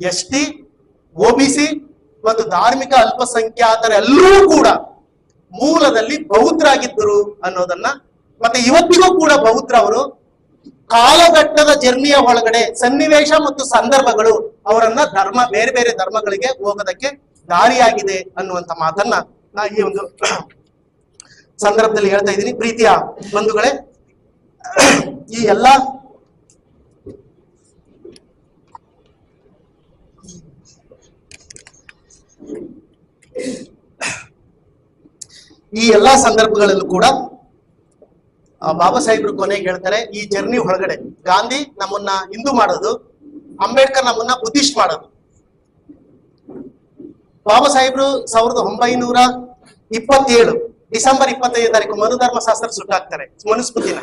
S T OBC ಮತ್ತು ಧಾರ್ಮಿಕ ಅಲ್ಪಸಂಖ್ಯಾತರೆಲ್ಲರೂ ಕೂಡ ಮೂಲದಲ್ಲಿ ಬೌದ್ಧರಾಗಿದ್ದರು ಅನ್ನೋದನ್ನ ಮತ್ತೆ ಇವತ್ತಿಗೂ ಕೂಡ ಬೌದ್ಧರವರು ಕಾಲಘಟ್ಟದ ಜರ್ನಿಯ ಒಳಗಡೆ ಸನ್ನಿವೇಶ ಮತ್ತು ಸಂದರ್ಭಗಳು ಅವರನ್ನ ಧರ್ಮ, ಬೇರೆ ಬೇರೆ ಧರ್ಮಗಳಿಗೆ ಹೋಗೋದಕ್ಕೆ ದಾರಿಯಾಗಿದೆ ಅನ್ನುವಂತ ಮಾತನ್ನ ನಾ ಈ ಒಂದು ಸಂದರ್ಭದಲ್ಲಿ ಹೇಳ್ತಾ ಇದ್ದೀನಿ. ಪ್ರೀತಿಯ ಬಂಧುಗಳೇ, ಈ ಎಲ್ಲಾ ಈ ಎಲ್ಲಾ ಸಂದರ್ಭಗಳಲ್ಲೂ ಕೂಡ ಬಾಬಾ ಸಾಹೇಬ್ರು ಕೊನೆಗೆ ಹೇಳ್ತಾರೆ, ಈ ಜರ್ನಿ ಒಳಗಡೆ ಗಾಂಧಿ ನಮ್ಮನ್ನ ಹಿಂದೂ ಮಾಡೋದು, ಅಂಬೇಡ್ಕರ್ ನಮ್ಮನ್ನ ಬುದ್ಧಿಸ್ಟ್ ಮಾಡೋದು. ಬಾಬಾ ಸಾಹೇಬ್ರು ಸಾವಿರದ ಒಂಬೈನೂರ ಇಪ್ಪತ್ತೇಳು, ಡಿಸೆಂಬರ್ ಇಪ್ಪತ್ತೈದು ತಾರೀಕು ಮನುಧರ್ಮ ಶಾಸ್ತ್ರ ಸುಟ್ಟಾಕ್ತಾರೆ ಮನುಸ್ಮೃತಿನ.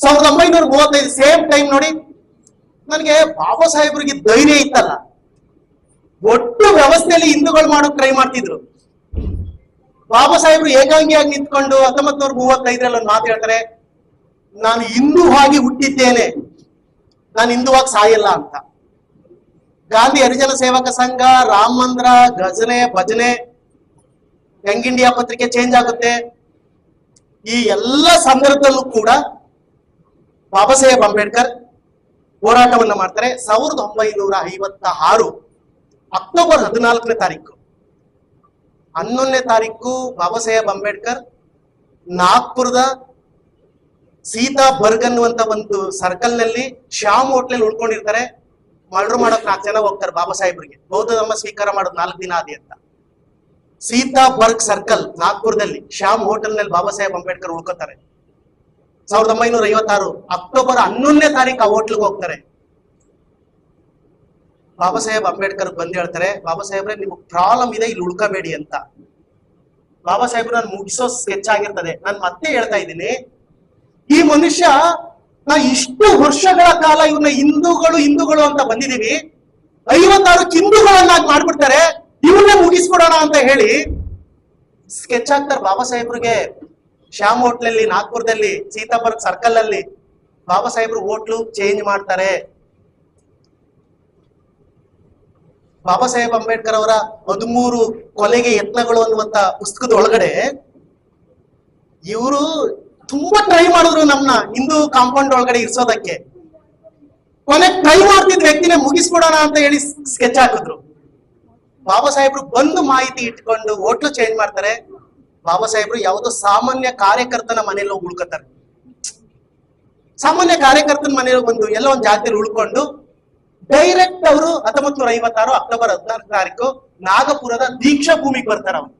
ಸಾವಿರದ ಒಂಬೈನೂರ ಮೂವತ್ತೈದು ಸೇಮ್ ಟೈಮ್ ನೋಡಿ, ನನಗೆ ಬಾಬಾ ಸಾಹೇಬ್ರಿಗೆ ಧೈರ್ಯ ಇತ್ತಲ್ಲ. ಒಟ್ಟು ವ್ಯವಸ್ಥೆಯಲ್ಲಿ ಹಿಂದೂಗಳು ಮಾಡೋಕ್ ಟ್ರೈ ಮಾಡ್ತಿದ್ರು. ಬಾಬಾ ಸಾಹೇಬ್ರು ಏಕಾಂಗಿಯಾಗಿ ನಿಂತ್ಕೊಂಡು ಹತ್ತೊಂಬತ್ ನೂರ ಮೂವತ್ತೈದರಲ್ಲಿ ಮಾತು ಹೇಳ್ತಾರೆ, ನಾನು ಹಿಂದೂವಾಗಿ ಹುಟ್ಟಿದ್ದೇನೆ, ನಾನು ಹಿಂದೂವಾಗಿ ಸಾಯಲ್ಲ ಅಂತ. ಗಾಂಧಿ ಹರಿಜನ ಸೇವಕ ಸಂಘ, ರಾಮ ಮಂದಿರ, ಗಜನೆ, ಭಜನೆ, ಯಂಗ್ ಇಂಡಿಯಾ ಪತ್ರಿಕೆ ಚೇಂಜ್ ಆಗುತ್ತೆ. ಈ ಎಲ್ಲ ಸಂದರ್ಭದಲ್ಲೂ ಕೂಡ ಬಾಬಾ ಸಾಹೇಬ್ ಅಂಬೇಡ್ಕರ್ ಹೋರಾಟವನ್ನ ಮಾಡ್ತಾರೆ. ಸಾವಿರದ ಒಂಬೈನೂರ ಐವತ್ತ ಆರು ಅಕ್ಟೋಬರ್ ಹದಿನಾಲ್ಕನೇ ತಾರೀಕು. ಹನ್ನೊಂದನೇ ತಾರೀಕು ಬಾಬಾ ಸಾಹೇಬ್ ಅಂಬೇಡ್ಕರ್ ನಾಗ್ಪುರದ ಸೀತಾ ಬರ್ಗ್ ಅನ್ನುವಂತ ಒಂದು ಸರ್ಕಲ್ನಲ್ಲಿ ಶ್ಯಾಮ್ ಹೋಟ್ಲಲ್ಲಿ ಉಳ್ಕೊಂಡಿರ್ತಾರೆ. ಮರ್ಡರ್ ಮಾಡೋಕ್ ನಾಲ್ಕು ಜನ ಹೋಗ್ತಾರೆ ಬಾಬಾ ಸಾಹೇಬ್ರಿಗೆ ಬೌದ್ಧ ಧರ್ಮ ಸ್ವೀಕಾರ ಮಾಡೋದು ನಾಲ್ಕು ದಿನ ಆದಿ ಅಂತ. ಸೀತಾ ಬರ್ಗ್ ಸರ್ಕಲ್ ನಾಗ್ಪುರದಲ್ಲಿ ಶ್ಯಾಮ್ ಹೋಟೆಲ್ನಲ್ಲಿ ಬಾಬಾ ಸಾಹೇಬ್ ಅಂಬೇಡ್ಕರ್ ಉಳ್ಕೋತಾರೆ. ಸಾವಿರದ ಒಂಬೈನೂರ ಐವತ್ತಾರು ಅಕ್ಟೋಬರ್ ಹನ್ನೊಂದನೇ ತಾರೀಕು ಆ ಹೋಟ್ಲಿಗೆ ಹೋಗ್ತಾರೆ. ಬಾಬಾ ಸಾಹೇಬ್ ಅಂಬೇಡ್ಕರ್ ಬಂದು ಹೇಳ್ತಾರೆ ಬಾಬಾ ಸಾಹೇಬ್ರೆ ನಿಮ್ಗೆ ಪ್ರಾಬ್ಲಮ್ ಇದೆ, ಇಲ್ಲಿ ಉಳ್ಕೋಬೇಡಿ ಅಂತ. ಬಾಬಾ ಸಾಹೇಬ್ರು ನಾನು ಮುಗಿಸೋ ಸ್ಕೆಚ್ ಆಗಿರ್ತದೆ. ನಾನು ಮತ್ತೆ ಹೇಳ್ತಾ ಇದ್ದೀನಿ, ಈ ಮನುಷ್ಯ, ನಾ ಇಷ್ಟು ವರ್ಷಗಳ ಕಾಲ ಇವನ್ನ ಹಿಂದೂಗಳು ಹಿಂದೂಗಳು ಅಂತ ಬಂದಿದೀವಿ. ಐವತ್ತಾರು ಹಿಂದೂಗಳನ್ನಾಗಿ ಮಾಡ್ಬಿಡ್ತಾರೆ. ಇವನ್ನೇ ಮುಗಿಸ್ಬಿಡೋಣ ಅಂತ ಹೇಳಿ ಸ್ಕೆಚ್ ಹಾಕ್ತಾರೆ ಬಾಬಾ ಸಾಹೇಬ್ರಿಗೆ ಶ್ಯಾಮ್ ಹೋಟ್ಲಲ್ಲಿ, ನಾಗ್ಪುರದಲ್ಲಿ ಸೀತಾಪುರ ಸರ್ಕಲ್ ಅಲ್ಲಿ ಬಾಬಾ ಸಾಹೇಬ್ರು ಹೋಟ್ಲು ಚೇಂಜ್ ಮಾಡ್ತಾರೆ. ಬಾಬಾ ಸಾಹೇಬ್ ಅಂಬೇಡ್ಕರ್ ಅವರ ಹದಿಮೂರು ಕೊಲೆಗೆ ಯತ್ನಗಳು ಅನ್ನುವಂತ ಪುಸ್ತಕದ ಒಳಗಡೆ ಇವರು ತುಂಬಾ ಟ್ರೈ ಮಾಡಿದ್ರು ನಮ್ನ ಹಿಂದೂ ಕಾಂಪೌಂಡ್ ಒಳಗಡೆ ಇರ್ಸೋದಕ್ಕೆ. ಕೊನೆ ಟ್ರೈ ಮಾಡ್ತಿದ್ ವ್ಯಕ್ತಿನೇ ಮುಗಿಸ್ಬಿಡೋಣ ಅಂತ ಹೇಳಿ ಸ್ಕೆಚ್ ಹಾಕಿದ್ರು. ಬಾಬಾ ಸಾಹೇಬ್ರು ಬಂದು ಮಾಹಿತಿ ಇಟ್ಕೊಂಡು ಹೋಟ್ಲು ಚೇಂಜ್ ಮಾಡ್ತಾರೆ. ಬಾಬಾ ಸಾಹೇಬ್ರು ಯಾವುದೋ ಸಾಮಾನ್ಯ ಕಾರ್ಯಕರ್ತನ ಮನೇಲಿ ಹೋಗಿ ಉಳ್ಕೊತಾರೆ. ಸಾಮಾನ್ಯ ಕಾರ್ಯಕರ್ತನ ಮನೆಯಲ್ಲಿ ಬಂದು ಎಲ್ಲ ಒಂದು ಜಾತಿಯಲ್ಲಿ ಉಳ್ಕೊಂಡು ಡೈರೆಕ್ಟ್ ಅವರು ಹತ್ತೊಂಬತ್ ನೂರ ಐವತ್ತಾರು ಅಕ್ಟೋಬರ್ ಹದಿನಾಲ್ಕು ತಾರೀಕು ನಾಗಪುರದ ದೀಕ್ಷಾ ಭೂಮಿಗೆ ಬರ್ತಾರೆ ಅವರು.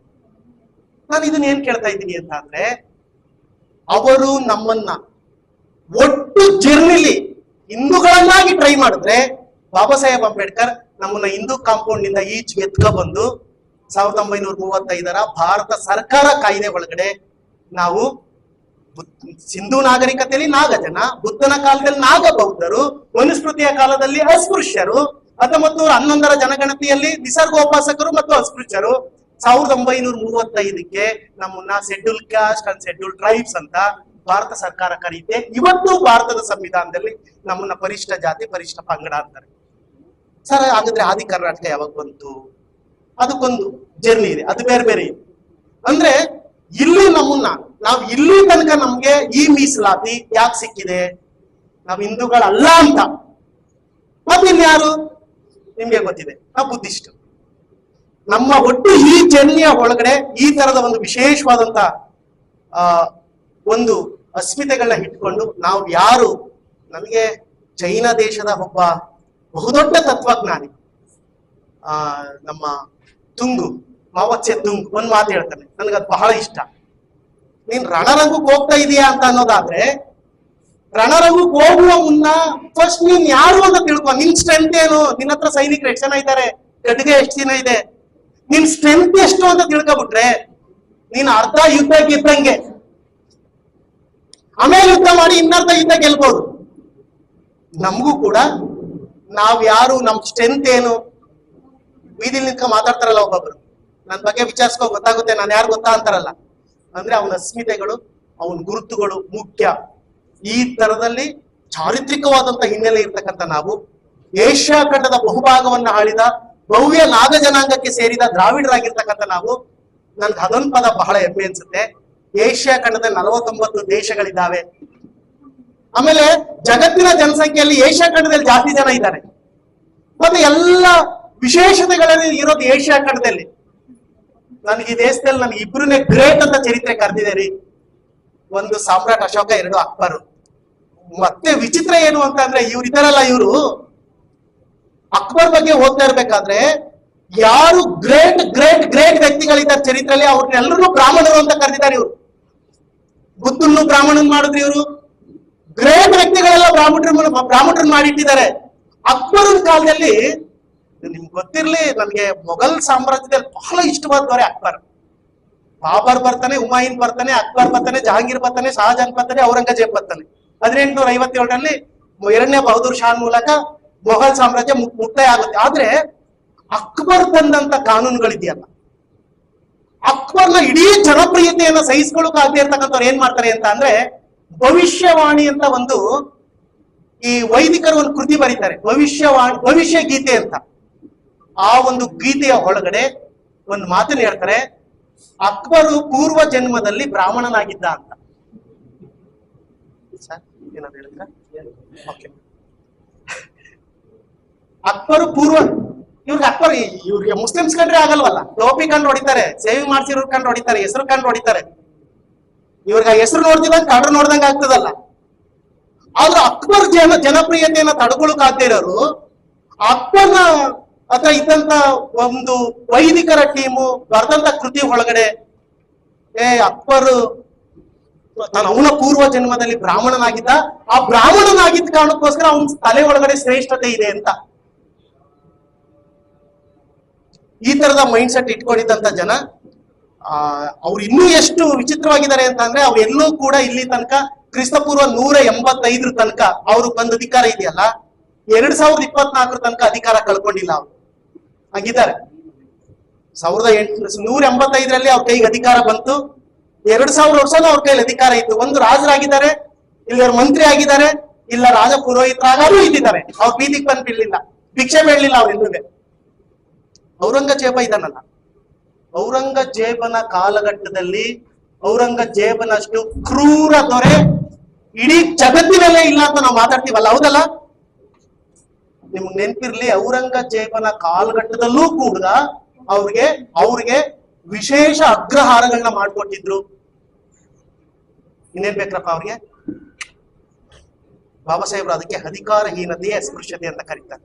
ನಾನು ಇದನ್ನ ಏನ್ ಕೇಳ್ತಾ ಇದ್ದೀನಿ ಅಂತ ಅಂದ್ರೆ, ಅವರು ನಮ್ಮನ್ನ ಒಟ್ಟು ಜರ್ನಿಲಿ ಹಿಂದೂಗಳನ್ನಾಗಿ ಟ್ರೈ ಮಾಡಿದ್ರೆ ಬಾಬಾ ಸಾಹೇಬ್ ಅಂಬೇಡ್ಕರ್ ನಮ್ಮನ್ನ ಹಿಂದೂ ಕಾಂಪೌಂಡ್ನಿಂದ ಈಚ್ ಎತ್ಕ ಬಂದು ಸಾವಿರದ ಒಂಬೈನೂರ ಮೂವತ್ತೈದರ ಭಾರತ ಸರ್ಕಾರ ಕಾಯ್ದೆ ಒಳಗಡೆ ನಾವು ಸಿಂಧು ನಾಗರಿಕತೆಯಲ್ಲಿ ನಾಗಜನ, ಬುದ್ಧನ ಕಾಲದಲ್ಲಿ ನಾಗ ಬೌದ್ಧರು ಮನುಸ್ಮೃತಿಯ ಕಾಲದಲ್ಲಿ ಅಸ್ಪೃಶ್ಯರು ಹತ್ತೊಂಬತ್ತು ನೂರ ಹನ್ನೊಂದರ ಜನಗಣತಿಯಲ್ಲಿ ನಿಸರ್ಗೋಪಾಸಕರು ಮತ್ತು ಅಸ್ಪೃಶ್ಯರು. ಸಾವಿರದ ಒಂಬೈನೂರ ಮೂವತ್ತೈದಕ್ಕೆ ನಮ್ಮನ್ನ schedule caste and schedule tribes ಅಂತ ಭಾರತ ಸರ್ಕಾರ ಕರೀತೆ. ಇವತ್ತು ಭಾರತದ ಸಂವಿಧಾನದಲ್ಲಿ ನಮ್ಮನ್ನ ಪರಿಷ್ಠ ಜಾತಿ, ಪರಿಷ್ಠ ಪಂಗಡ ಅಂತಾರೆ. ಸರ್, ಹಾಗಾದ್ರೆ ಆದಿ ಕರ್ನಾಟಕ ಯಾವಾಗ ಬಂತು? ಅದಕ್ಕೊಂದು ಜರ್ನಿ ಇದೆ. ಅದು ಬೇರೆ ಬೇರೆ ಇದೆ. ಅಂದ್ರೆ ಇಲ್ಲಿ ನಮ್ಮನ್ನ, ನಾವ್ ಇಲ್ಲಿ ತನಕ ನಮ್ಗೆ ಈ ಮೀಸಲಾತಿ ಯಾಕೆ ಸಿಕ್ಕಿದೆ? ನಾವ್ ಹಿಂದೂಗಳಲ್ಲ ಅಂತ. ಮತ್ತಿನ್ಯಾರು ನಿಮ್ಗೆ ಗೊತ್ತಿದೆ, ನಾವು ಬುದ್ಧಿಸ್ಟ್ ನಮ್ಮ ಒಟ್ಟು ಈ ಜನ್ಯ ಒಳಗಡೆ ಈ ತರದ ಒಂದು ವಿಶೇಷವಾದಂತ, ಆ, ಒಂದು ಅಸ್ಮಿತೆಗಳನ್ನ ಇಟ್ಕೊಂಡು ನಾವು ಯಾರು? ನಮಗೆ ಚೈನಾ ದೇಶದ ಒಬ್ಬ ಬಹುದೊಡ್ಡ ತತ್ವಜ್ಞಾನಿ, ಆ, ನಮ್ಮ ತುಂಗು. ಮಾವತ್ಸೆ ತುಂಗ್ ಒಂದ್ ಮಾತು ಹೇಳ್ತಾನೆ. ನನಗದ್ ಬಹಳ ಇಷ್ಟ. ನೀನ್ ರಣರಂಗಕ್ಕೆ ಹೋಗ್ತಾ ಇದೀಯಾ ಅಂತ ಅನ್ನೋದಾದ್ರೆ ರಣರಂಗಕ್ಕೆ ಹೋಗುವ ಮುನ್ನ ಫಸ್ಟ್ ನೀನ್ ಯಾರು ಅಂತ ತಿಳ್ಕೊ. ನಿನ್ ಸ್ಟ್ರೆಂತ್ ಏನು? ನಿನ್ನ ಹತ್ರ ಸೈನಿಕರು ಎಷ್ಟು ಜನ ಇದ್ದಾರೆ? ಗಡ್ಗೆ ಎಷ್ಟು ದಿನ ಇದೆ? ನಿನ್ ಸ್ಟ್ರೆಂತ್ ಎಷ್ಟು ಅಂತ ತಿಳ್ಕೊಬಿಟ್ರೆ, ನೀನ್ ಅರ್ಧ ಯುದ್ಧ ಗೆದ್ದಂಗೆ. ಆಮೇಲೆ ಯುದ್ಧ ಮಾಡಿ ಇನ್ನರ್ಧ ಯುದ್ಧ ಗೆಲ್ಬಹುದು ನಮಗೂ ಕೂಡ ನಾವ್ ಯಾರು ನಮ್ ಸ್ಟ್ರೆಂತ್ ಏನು? ಬೀದಿಲ್ ಮಾತಾಡ್ತಾರಲ್ಲ ಒಬ್ಬೊಬ್ರು. ನನ್ ಬಗ್ಗೆ ವಿಚಾರಿಸ್ಕೋ ಗೊತ್ತಾಗುತ್ತೆ, ನಾನು ಯಾರು ಗೊತ್ತಾ ಅಂತಾರಲ್ಲ. ಅಂದ್ರೆ ಅವನ ಅಸ್ಮಿತೆಗಳು ಅವನ ಗುರುತುಗಳು ಮುಖ್ಯ. ಈ ತರದಲ್ಲಿ ಚಾರಿತ್ರಿಕವಾದಂತ ಹಿನ್ನೆಲೆ ಇರ್ತಕ್ಕಂಥ ನಾವು, ಏಷ್ಯಾ ಖಂಡದ ಬಹುಭಾಗವನ್ನು ಆಳಿದ, ಭವ್ಯ ನಾಗ ಜನಾಂಗಕ್ಕೆ ಸೇರಿದ ದ್ರಾವಿಡರಾಗಿರ್ತಕ್ಕಂಥ ನಾವು, ನನ್ಗೆ ಅದೊಂದು ಪದ ಬಹಳ ಹೆಮ್ಮೆ ಅನ್ಸುತ್ತೆ. ಏಷ್ಯಾ ಖಂಡದ ನಲವತ್ತೊಂಬತ್ತು ದೇಶಗಳಿದ್ದಾವೆ. ಆಮೇಲೆ ಜಗತ್ತಿನ ಜನಸಂಖ್ಯೆಯಲ್ಲಿ ಏಷ್ಯಾ ಖಂಡದಲ್ಲಿ ಜಾಸ್ತಿ ಜನ ಇದ್ದಾರೆ. ಮತ್ತೆ ಎಲ್ಲ ವಿಶೇಷತೆಗಳಲ್ಲಿ ಇರೋದು ಏಷ್ಯಾ ಖಂಡದಲ್ಲಿ. ನನಗೆ ಈ ದೇಶದಲ್ಲಿ ನನಗೆ ಇಬ್ರನ್ನೇ ಗ್ರೇಟ್ ಅಂತ ಚರಿತ್ರೆ ಕರೆದಿದೆ ರೀ. ಒಂದು ಸಾಮ್ರಾಟ್ ಅಶೋಕ, ಎರಡು ಅಕ್ಬರು. ಮತ್ತೆ ವಿಚಿತ್ರ ಏನು ಅಂತ ಅಂದ್ರೆ ಇವ್ರು ಇದಾರಲ್ಲ ಇವರು. ಅಕ್ಬರ್ ಬಗ್ಗೆ ಓದ್ತಾ ಇರ್ಬೇಕಾದ್ರೆ ಯಾರು ಗ್ರೇಟ್ ಗ್ರೇಟ್ ಗ್ರೇಟ್ ವ್ಯಕ್ತಿಗಳಿದ್ದಾರೆ ಚರಿತ್ರೆಯಲ್ಲಿ ಅವ್ರನ್ನೆಲ್ಲರೂ ಬ್ರಾಹ್ಮಣರು ಅಂತ ಕರೆದಿದ್ದಾರೆ ಇವರು. ಬುದ್ಧನ್ನು ಬ್ರಾಹ್ಮಣನ್ ಮಾಡಿದ್ರು ಇವರು. ಗ್ರೇಟ್ ವ್ಯಕ್ತಿಗಳೆಲ್ಲ ಬ್ರಾಹ್ಮಣರು ಬ್ರಾಹ್ಮಣರನ್ನ ಮಾಡಿಟ್ಟಿದ್ದಾರೆ. ಅಕ್ಬರ್ ಕಾಲದಲ್ಲಿ ನಿಮ್ಗೆ ಗೊತ್ತಿರ್ಲಿ, ನನಗೆ ಮೊಘಲ್ ಸಾಮ್ರಾಜ್ಯದಲ್ಲಿ ಬಹಳ ಇಷ್ಟವಾದ ದೊರೆ ಅಕ್ಬರ್. ಬಾಬರ್ ಬರ್ತಾನೆ, ಉಮಾಯಿನ್ ಬರ್ತಾನೆ, ಅಕ್ಬರ್ ಬರ್ತಾನೆ, ಜಹಾಂಗೀರ್ ಬರ್ತಾನೆ ಶಹಜಾನ್ ಬರ್ತಾನೆ, ಔರಂಗಜೇಬ್ ಬರ್ತಾನೆ. ಹದಿನೆಂಟುನೂರ ಐವತ್ತೇಳರಲ್ಲಿ ಎರಡನೇ ಬಹದ್ದೂರ್ ಶಾನ್ ಮೂಲಕ ಮೊಘಲ್ ಸಾಮ್ರಾಜ್ಯ ಮುಕ್ತಾಯ ಆಗುತ್ತೆ. ಆದ್ರೆ ಅಕ್ಬರ್ ತಂದಂತ ಕಾನೂನುಗಳಿದೆಯಲ್ಲ. ಅಕ್ಬರ್ನ ಇಡೀ ಜನಪ್ರಿಯತೆಯನ್ನ ಸಹಿಸ್ಕೊಳ್ಳೋಕೆ ಆಗದೆ ಇರ್ತಕ್ಕಂಥವ್ರು ಏನ್ ಮಾಡ್ತಾರೆ ಅಂತ ಅಂದ್ರೆ, ಭವಿಷ್ಯವಾಣಿ ಅಂತ ಒಂದು ಈ ವೈದಿಕರು ಒಂದು ಕೃತಿ ಬರೀತಾರೆ. ಭವಿಷ್ಯವಾಣಿ ಭವಿಷ್ಯ ಗೀತೆ ಅಂತ. ಆ ಒಂದು ಗೀತೆಯ ಒಳಗಡೆ ಒಂದು ಮಾತನ್ನು ಹೇಳ್ತಾರೆ, ಅಕ್ಬರು ಪೂರ್ವ ಜನ್ಮದಲ್ಲಿ ಬ್ರಾಹ್ಮಣನಾಗಿದ್ದ ಅಂತ. ಅಕ್ಬರು ಪೂರ್ವ, ಇವ್ರಿಗೆ ಅಕ್ಬರ್, ಇವ್ರಿಗೆ ಮುಸ್ಲಿಮ್ಸ್ ಕಂಡ್ರೆ ಆಗಲ್ವಲ್ಲ? ಟೋಪಿ ಕಂಡು ಹೊಡಿತಾರೆ ಸೇವಿಂಗ್ ಮಾಡ್ಸಿರೋ ಕಂಡು ಹೊಡಿತಾರೆ, ಹೆಸರು ಕಂಡು ಹೊಡಿತಾರೆ. ಇವ್ರಿಗೆ ಹೆಸರು ನೋಡ್ತಿದ್ದಂಗ ಕಡ್ರು ನೋಡ್ದಂಗ ಆಗ್ತದಲ್ಲ? ಆದ್ರೆ ಅಕ್ಬರ್ ಜನ, ಜನಪ್ರಿಯತೆಯನ್ನ ತಡ್ಕೊಳಕ್ ಆಗದೆ ಇರೋರು, ಅಕ್ಬರ್ನ ಹತ್ರ ಇದ್ದಂತ ಒಂದು ವೈದಿಕರ ಟೀಮು, ಬರೆದಂತ ಕೃತಿ ಒಳಗಡೆ, ಏ, ಅಕ್ಬರ್ ತಾನು ಅವನ ಪೂರ್ವ ಜನ್ಮದಲ್ಲಿ ಬ್ರಾಹ್ಮಣನಾಗಿದ್ದ, ಆ ಬ್ರಾಹ್ಮಣನಾಗಿದ್ದ ಕಾರಣಕ್ಕೋಸ್ಕರ ಅವನ ತಲೆ ಒಳಗಡೆ ಶ್ರೇಷ್ಠತೆ ಇದೆ ಅಂತ. ಈ ತರದ ಮೈಂಡ್ ಸೆಟ್ ಇಟ್ಕೊಂಡಿದ್ದಂತ ಜನ, ಆ, ಅವ್ರು ಇನ್ನೂ ಎಷ್ಟು ವಿಚಿತ್ರವಾಗಿದ್ದಾರೆ ಅಂತ ಅಂದ್ರೆ ಅವ್ರು ಎಲ್ಲೂ ಕೂಡ ಇಲ್ಲಿ ತನಕ, ಕ್ರಿಸ್ತಪೂರ್ವ ನೂರ ಎಂಬತ್ತೈದರ ತನಕ ಅವ್ರು ಬಂದ ಅಧಿಕಾರ ಇದೆಯಲ್ಲ, ಎರಡ್ ಸಾವಿರದ ಇಪ್ಪತ್ನಾಲ್ಕರ ತನಕ ಅಧಿಕಾರ ಕಳ್ಕೊಂಡಿಲ್ಲ ಅವ್ರು. ಹಾಗಿದ್ದಾರೆ ಸಾವಿರದ ಎಂಟು ನೂರ ಎಂಬತ್ತೈದರಲ್ಲಿ ಅವ್ರ ಕೈಗೆ ಅಧಿಕಾರ ಬಂತು. ಎರಡ್ ಸಾವಿರ ವರ್ಷನೂ ಅವ್ರ ಕೈಲಿ ಅಧಿಕಾರ ಇತ್ತು. ಒಂದು ರಾಜರಾಗಿದ್ದಾರೆ, ಇಲ್ಲ ಮಂತ್ರಿ ಆಗಿದ್ದಾರೆ, ಇಲ್ಲ ರಾಜ ಪುರೋಹಿತರಾಗೂ ಇದ್ದಿದ್ದಾರೆ. ಅವ್ರ ಬೀದಿಗೆ ಬಂದು ಬೀಳ್ಲಿಲ್ಲ. ಭಿಕ್ಷೆ ಬೇಡಲಿಲ್ಲ ಅವ್ರ ಇನ್ನುವೆ ಔರಂಗಜೇಬ ಇದನ್ನಲ್ಲ ಔರಂಗಜೇಬನ ಕಾಲಘಟ್ಟದಲ್ಲಿ ಔರಂಗಜೇಬನಷ್ಟು ಕ್ರೂರ ದೊರೆ ಇಡೀ ಜಗತ್ತಿನಲ್ಲೇ ಇಲ್ಲ ಅಂತ ನಾವು ಮಾತಾಡ್ತೀವಲ್ಲ, ಹೌದಲ್ಲ? ನಿಮ್ಗೆ ನೆನ್ಪಿರ್ಲಿ, ಔರಂಗಜೇಬನ ಕಾಲಘಟ್ಟದಲ್ಲೂ ಕೂಡ ಅವ್ರಿಗೆ ಅವ್ರಿಗೆ ವಿಶೇಷ ಅಗ್ರಹಾರಗಳನ್ನ ಮಾಡ್ಕೊಟ್ಟಿದ್ರು. ಇನ್ನೇನ್ ಬೇಕ್ರಪ್ಪ ಅವ್ರಿಗೆ? ಬಾಬಾ ಸಾಹೇಬ್ರ ಅದಕ್ಕೆ ಅಧಿಕಾರಹೀನತೆಯೇ ಅಸ್ಪೃಶ್ಯತೆ ಅಂತ ಕರೀತಾರೆ.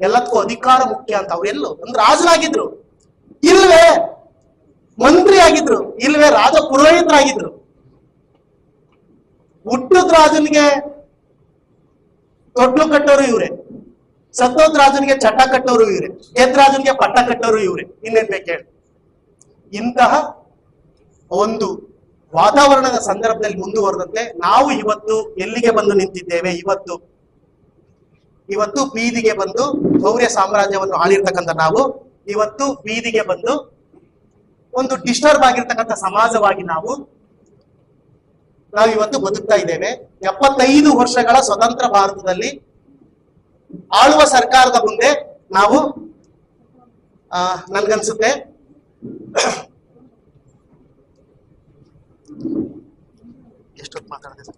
ಎಲ್ಲದಕ್ಕೂ ಅಧಿಕಾರ ಮುಖ್ಯ ಅಂತ ಅವ್ರು ಎಲ್ಲೂ ಒಂದು ರಾಜರಾಗಿದ್ರು. ಇಲ್ವೇ ಮಂತ್ರಿ ಆಗಿದ್ರು ಇಲ್ವೇ ರಾಜ ಪುರೋಹಿತರಾಗಿದ್ರು. ಹುಟ್ಟದ ರಾಜನಿಗೆ ತೊಟ್ಲು ಕಟ್ಟೋರು ಇವ್ರೆ. ಸತ್ತೋದ್ ರಾಜನಿಗೆ ಚಟ ಕಟ್ಟೋರು ಇವ್ರೆ ಗೆದ್ದ ರಾಜನಿಗೆ ಪಟ್ಟ ಕಟ್ಟೋರು ಇವ್ರೆ. ಇನ್ನೇನ್ ಬೇಕು ಹೇಳಿ. ಇಂತಹ ಒಂದು ವಾತಾವರಣದ ಸಂದರ್ಭದಲ್ಲಿ ಮುಂದುವರೆದಂತೆ ನಾವು ಇವತ್ತು ಎಲ್ಲಿಗೆ ಬಂದು ನಿಂತಿದ್ದೇವೆ? ಇವತ್ತು. ಇವತ್ತು ಬೀದಿಗೆ ಬಂದು ಮೌರ್ಯ ಸಾಮ್ರಾಜ್ಯವನ್ನು ಆಳಿರ್ತಕ್ಕಂಥ ನಾವು. ಇವತ್ತು ಬೀದಿಗೆ ಬಂದು ಒಂದು ಡಿಸ್ಟರ್ಬ್ ಆಗಿರ್ತಕ್ಕಂಥ ಸಮಾಜವಾಗಿ ನಾವು ನಾವು ಇವತ್ತು ಬದುಕ್ತಾ ಇದ್ದೇವೆ. ಎಪ್ಪತ್ತೈದು ವರ್ಷಗಳ ಸ್ವತಂತ್ರ ಭಾರತದಲ್ಲಿ ಆಳುವ ಸರ್ಕಾರದ ಮುಂದೆ ನಾವು ನನ್ಗನ್ಸುತ್ತೆ. ಎಷ್ಟೊತ್ತು ಮಾತಾಡಿದೆ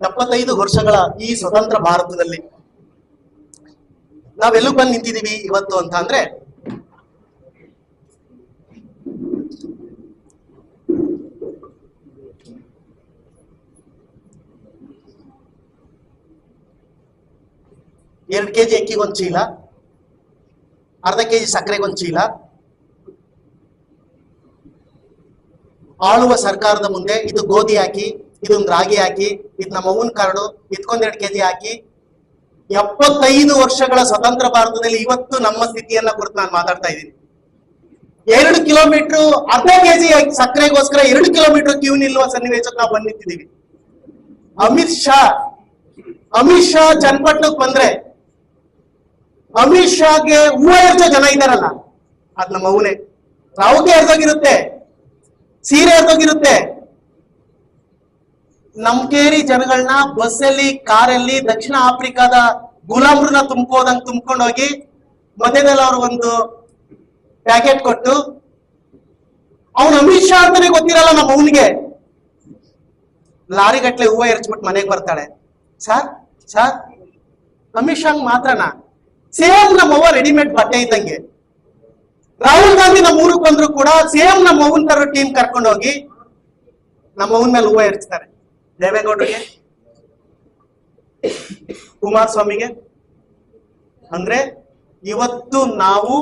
ಎಪ್ಪತ್ತೈದು ವರ್ಷಗಳ ಈ ಸ್ವತಂತ್ರ ಭಾರತದಲ್ಲಿ ನಾವೆಲ್ಲೂ ಬಂದು ನಿಂತಿದೀವಿ ಇವತ್ತು ಅಂತ ಅಂದ್ರೆ? ಎರಡು ಕೆಜಿ ಅಕ್ಕಿಗೊಂದು ಚೀಲ, ಅರ್ಧ ಕೆಜಿ ಸಕ್ಕರೆಗೊಂದು ಚೀಲ, ಆಳುವ ಸರ್ಕಾರದ ಮುಂದೆ ಇದು ಗೋಧಿ ಹಾಕಿ, ಇದೊಂದು ರಾಗಿ ಹಾಕಿ, ಇದು ನಮ್ಮ ಅವ್ವನ ಕಾರ್ಡು ಇದಕ್ಕೊಂದೆರಡು ಕೆಜಿ ಹಾಕಿ ಎಪ್ಪತ್ತೈದು ವರ್ಷಗಳ ಸ್ವತಂತ್ರ ಭಾರತದಲ್ಲಿ ಇವತ್ತು ನಮ್ಮ ಸ್ಥಿತಿಯನ್ನ ಕುರಿತು ನಾನು ಮಾತಾಡ್ತಾ ಇದ್ದೀನಿ. ಎರಡು ಕಿಲೋಮೀಟರ್ ಅರ್ಧ ಕೆಜಿ ಸಕ್ಕರೆಗೋಸ್ಕರ ಎರಡು ಕಿಲೋಮೀಟರ್ ಕ್ಯೂ ನಿಲ್ಲುವ ಸನ್ನಿವೇಶಕ್ಕೆ ನಾವು ಬಂದಿದ್ದೀವಿ. ಅಮಿತ್ ಶಾ ಅಮಿತ್ ಶಾ ಚನ್ನಪಟ್ಟಣಕ್ಕೆ ಬಂದ್ರೆ ಅಮಿತ್ ಶಾಗೆ ಎರಚೋ ಜನ ಇದ್ದಾರಲ್ಲ, ಅದ್ ನಮ್ಮ ಅವನೇ ರಾವುಗೆ ಎರ್ದೋಗಿರುತ್ತೆ ಸೀರೆ ಎರ್ದೋಗಿರುತ್ತೆ ನಮ್ ಕೇರಿ ಜನಗಳನ್ನ ಬಸ್ಸಲ್ಲಿ, ಕಾರಲ್ಲಿ, ದಕ್ಷಿಣ ಆಫ್ರಿಕಾದ ಗುಲಾಮ್ರನ್ನ ತುಂಬ್ಕೋದಂಗ್ ತುಂಬ್ಕೊಂಡು ಹೋಗಿ ಮಧ್ಯದಲ್ಲಿ ಅವ್ರ ಒಂದು ಪ್ಯಾಕೆಟ್ ಕೊಟ್ಟು, ಅವನು ಅಮಿತ್ ಶಾ ಅಂತಾನೆ ಗೊತ್ತಿರಲ್ಲ ನಮ್ಮ ಅವನಿಗೆ. ಲಾರಿ ಗಟ್ಲೆ ಹೂವ ಎರಚ್ಬಿಟ್ಟು ಮನೆಗೆ ಬರ್ತಾಳೆ. ಸರ್ ಸರ್, ಅಮಿತ್ ಶಾಂಗ್ ಮಾತ್ರನಾ? ಸೇಮ್ ನಮ್ಮ ಅವ್ವ ರೆಡಿಮೇಡ್ ಬಟ್ಟೆ ಇದ್ದಂಗೆ. ರಾಹುಲ್ ಗಾಂಧಿ ನಮ್ಮ ಊರಿಗೆ ಬಂದ್ರು ಕೂಡ ಸೇಮ್ ನಮ್ಮ ಅವನ್ ತರ ಟೀಮ್ ಕರ್ಕೊಂಡು ಹೋಗಿ ನಮ್ಮ ಅವನ ಮೇಲೆ ಹೂವ ಎರಚ್ತಾರೆ. ದೇವೇಗೌಡರಿಗೆ, ಕುಮಾರಸ್ವಾಮಿಗೆ, ಅಂದ್ರೆ ಇವತ್ತು ನಾವು